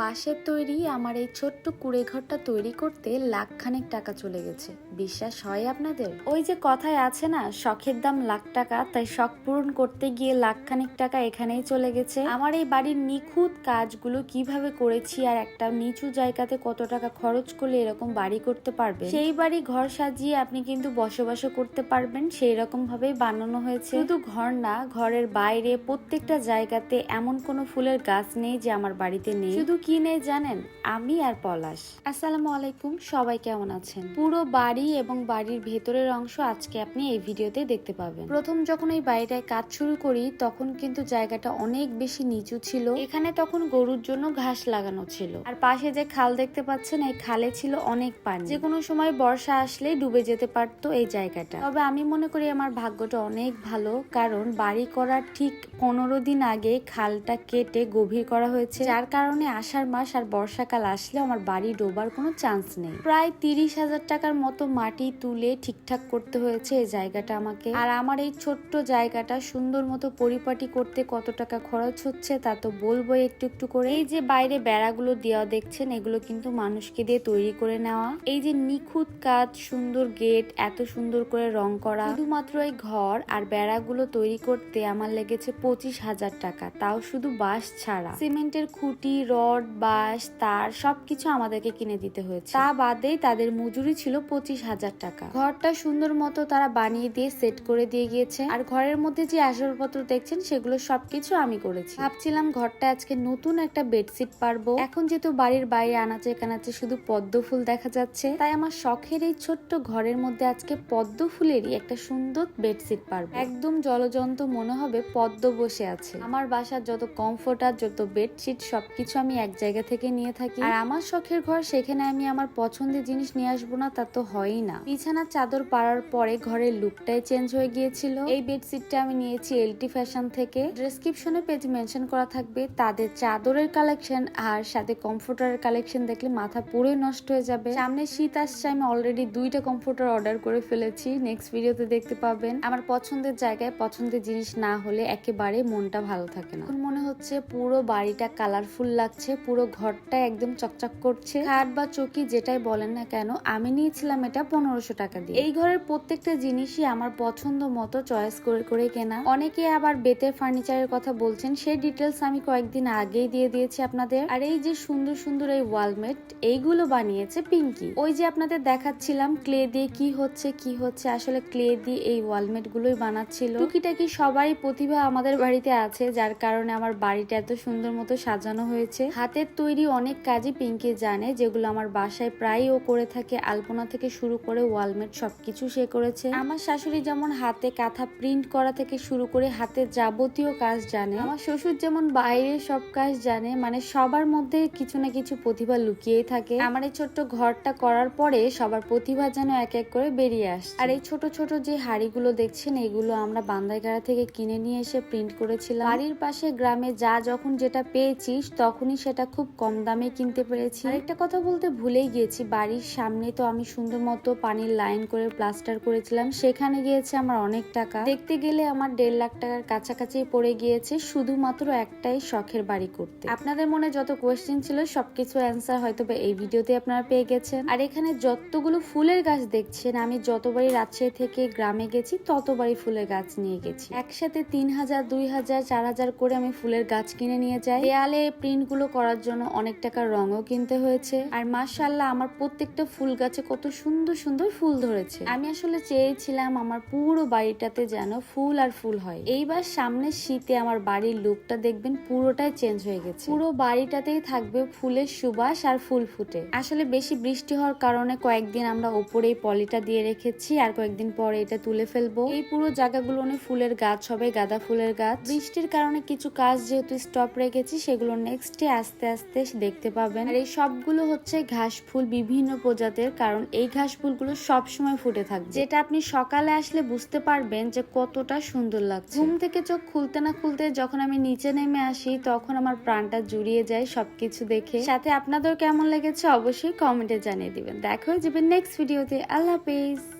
বাঁশের তৈরি আমার এই ছোট্ট কুড়ে ঘরটা তৈরি করতে লাখ খানেক টাকা চলে গেছে। বিশ্বাস হয় আপনাদের? ওই যে কথায় আছে না, শখের দাম লাখ টাকা, তাই শখ পূরণ করতে গিয়ে লাখখানেক টাকা এখানেই চলে গেছে। আমার এই বাড়ির নিখুঁত কাজগুলো কীভাবে করেছি আর একটা নিচু জায়গাতে কত টাকা খরচ করলে এরকম বাড়ি করতে পারবে সেই বাড়ি ঘর সাজিয়ে আপনি কিন্তু বসবাসও করতে পারবেন, সেই রকম ভাবেই বানানো হয়েছে। শুধু ঘর না, ঘরের বাইরে প্রত্যেকটা জায়গাতে এমন কোনো ফুলের গাছ নেই যে আমার বাড়িতে নেই। শুধু কি নেই জানেন? আমি আর পলাশ। আসসালামু আলাইকুম, সবাই কেমন আছেন? পুরো বাড়ি এবং বাড়ির ভেতরের অংশ আজকে আপনি এই ভিডিওতে দেখতে পাবেন। প্রথম যখন এই বাড়িটায় কাজ শুরু করি, তখন কিন্তু জায়গাটা অনেক বেশি নিচু ছিল। এখানে তখন গরুর জন্য ঘাস লাগানো ছিল। আর পাশে যে খাল দেখতে পাচ্ছেন, এই খালে ছিল অনেক পানি। যে কোনো সময় বর্ষা আসলেই ডুবে যেতে পারতো এই জায়গাটা। তবে আমি মনে করি আমার ভাগ্যটা অনেক ভালো, কারণ বাড়ি করার ঠিক পনেরো দিন আগে খালটা কেটে গভীর করা হয়েছে, যার কারণে আষাঢ় মাস আর বর্ষাকাল আসলে আমার বাড়ি ডোবার কোনো চান্স নেই। প্রায় তিরিশ হাজার টাকার মতো মাটি তুলে ঠিকঠাক করতে হয়েছে এই জায়গাটা আমাকে। আর আমার এই ছোট্ট জায়গাটা সুন্দর মতো পরিপাটি করতে কত টাকা খরচ হচ্ছে তা তো বলব একটু একটু করে। এই যে বাইরে বেড়াগুলো দেওয়া দেখছেন, এগুলো কিন্তু মানুষকে দিয়ে তৈরি করে নেওয়া। এই যে নিখুঁত কাজ, সুন্দর গেট, এত সুন্দর করে রং করা। শুধুমাত্র এই ঘর আর বেড়াগুলো তৈরি করতে আমার লেগেছে পঁচিশ হাজার টাকা, তাও শুধু বাঁশ ছাড়া। সিমেন্টের খুঁটি, রড বাঁশ, তার সবকিছু আমাদেরকে কিনে দিতে হয়েছে। তা বাদে তাদের মজুরি ছিল পঁচিশ হাজার টাকা। ঘরটা সুন্দর মতো তারা বানিয়ে দিয়ে সেট করে দিয়ে গিয়েছে। আর ঘরের মধ্যে যে আসবাবপত্র দেখছেন, সেগুলো সবকিছু আমি করেছি। ভাবছিলাম ঘরটা আজকে নতুন একটা বেডশিট পারব। এখন যেহেতু বাড়ির বাইরে আনাচে কানাচে শুধু পদ্ম ফুল দেখা যাচ্ছে, তাই আমার শখের এই ছোট্ট ঘরের মধ্যে আজকে পদ্ম ফুলেরই একটা সুন্দর বেডশিট পারব। একদম জলজন্ত মনে হবে পদ্ম বসে আছে। আমার বাসার যত কমফোর্টার যত বেডশিট সবকিছু আমি এক জায়গা থেকে নিয়ে থাকি। আর আমার শখের ঘর সেখানে আমি আমার পছন্দের জিনিস নিয়ে আসব না, তা তো হয়ই না। বিছানার চাদর পাড়ার পরে ঘরের লুকটাই চেঞ্জ হয়ে গিয়েছিল। এই বেডশিটটা আমি নিয়েছি এলটি ফ্যাশন থেকে। ডেসক্রিপশনে পেজ মেনশন করা থাকবে। তাদের চাদরের কালেকশন আর সাথে কমফোর্টারের কালেকশন দেখলে মাথা পুরোই নষ্ট হয়ে যাবে। সামনে শীত আসছে, আমি অলরেডি দুইটা কমফোর্টার অর্ডার করে ফেলেছি। নেক্সট ভিডিওতে দেখতে পাবেন। আমার পছন্দের জায়গায় পছন্দের জিনিস না হলে একেবারে মনটা ভালো থাকে না। এখন মনে হচ্ছে পুরো বাড়িটা কালারফুল লাগছে পুরো ঘরটা একদম চকচক করছে। খাট বা চকি যেটাই বলেন না কেন, আমি নিয়েছিলাম এটা পনেরোশো টাকা দিয়ে। এই ঘরের প্রত্যেকটা জিনিসই আমার পছন্দ মতো চয়েস করে করে কেনা। অনেকে আবার বেতের ফার্নিচারের কথা বলছেন, সেই ডিটেলস আমি কয়েকদিন আগেই দিয়ে দিয়েছি আপনাদের। আর এই যে সুন্দর সুন্দর এই ওয়ালমেট, এইগুলো বানিয়েছে পিঙ্কি। ওই যে আপনাদের দেখাচ্ছিলাম, ক্লে দিয়ে কি হচ্ছে কি হচ্ছে, আসলে ক্লে দিয়ে এই ওয়ালমেট গুলোই বানাচ্ছিল। টুকিটাকি সবাই প্রতিভা আমাদের বাড়িতে আছে, যার কারণে আমার বাড়িটা এত সুন্দর মতো সাজানো হয়েছে। হাতের তৈরি অনেক কাজই পিঙ্কি জানে, যেগুলো আমার বাসায় প্রায় ও করে থাকে। আলপনা থেকে শুরু করে ওয়ালমেট সবকিছু সে করেছে। আমার শাশুড়ি যেমন হাতে কাঁথা প্রিন্ট করা থেকে শুরু করে হাতের যাবতীয় কাজ জানে। আমার শ্বশুর যেমন বাইরের সব কাজ জানে মানে সবার মধ্যে কিছু না কিছু প্রতিভা লুকিয়েই থাকে। আমার এই ছোট্ট ঘরটা করার পরে সবার প্রতিভা যেন এক এক করে বেরিয়ে আসে আর এই ছোট ছোট যে হাড়িগুলো দেখছেন, এগুলো আমরা বান্দাইগাড়া থেকে কিনে নিয়ে এসে প্রিন্ট করেছিলাম। বাড়ির পাশে গ্রামে যা যখন যেটা পেয়েছিস, তখনই সেটা খুব কম দামে কিনতে পেরেছি। একটা কথা বলতে ভুলেই গিয়েছি, বাড়ির সামনে তো আমি সুন্দর মতো পানির লাইন করে প্লাস্টার করেছিলাম, সেখানে গিয়েছে আমার অনেক টাকা। দেখতে গেলে আমার দেড় লাখ টাকার কাছাকাছি পড়ে গিয়েছে, শুধুমাত্র একটাই শখের বাড়ি করতে। আপনাদের মনে যত কোয়েশ্চেন ছিল, সবকিছু অ্যান্সার হয়তো এই ভিডিওতে আপনারা পেয়ে গেছেন। আর এখানে যতগুলো ফুলের গাছ দেখছেন, আমি যতবারই রাজশাহী থেকে গ্রামে গেছি, ততবারই ফুলের গাছ নিয়ে গেছি। একসাথে তিন হাজার, দুই হাজার, চার হাজার করে আমি ফুলের গাছ কিনে নিয়ে যাই। দেয়ালে প্রিন্টগুলো করার জন্য অনেক টাকার রঙও কিনতে হয়েছে। আর মার্শাল্লাহ আমার প্রত্যেকটা ফুল গাছে কত সুন্দর সুন্দর ফুল ধরেছে। আমি আসলে চেয়েছিলাম আমার পুরো বাড়িটাতে যেন ফুল আর ফুল হয়। এইবার সামনের শীতে আমার বাড়ির লুকটা দেখবেন পুরোটাই চেঞ্জ হয়ে গেছে। পুরো বাড়িটাতেই থাকবে ফুলের সুবাস আর ফুল ফুটে। আসলে বেশি বৃষ্টি হওয়ার কারণে কয়েকদিন আমরা ওপরে পলিটা দিয়ে রেখেছি আর কয়েকদিন পরে এটা তুলে ফেলব। এই পুরো জায়গাগুলো অনেক ফুলের গাছ হবে, গাঁদা ফুলের গাছ। বৃষ্টির কারণে কিছু কাজ যেহেতু স্টপ রেখেছি, সেগুলো নেক্সট ডে আস্তে আস্তে আস্তে দেখতে পাবেন। আর এই সবগুলো হচ্ছে ঘাস ফুল বিভিন্ন প্রজাতির, কারণ এই ঘাস ফুলগুলো সব সময় ফুটে থাকবে। যেটা আপনি সকালে আসলে বুঝতে পারবেন যে কতটা সুন্দর লাগছে। ঘুম থেকে চোখ খুলতে না খুলতে যখন আমি নিচে নেমে আসি, তখন আমার প্রাণটা জুড়িয়ে যায় সবকিছু দেখে। সাথে আপনাদের কেমন লেগেছে অবশ্যই কমেন্টে জানিয়ে দিবেন। দেখা হয়ে যাবে নেক্সট ভিডিওতে আল্লাহ হাফেজ।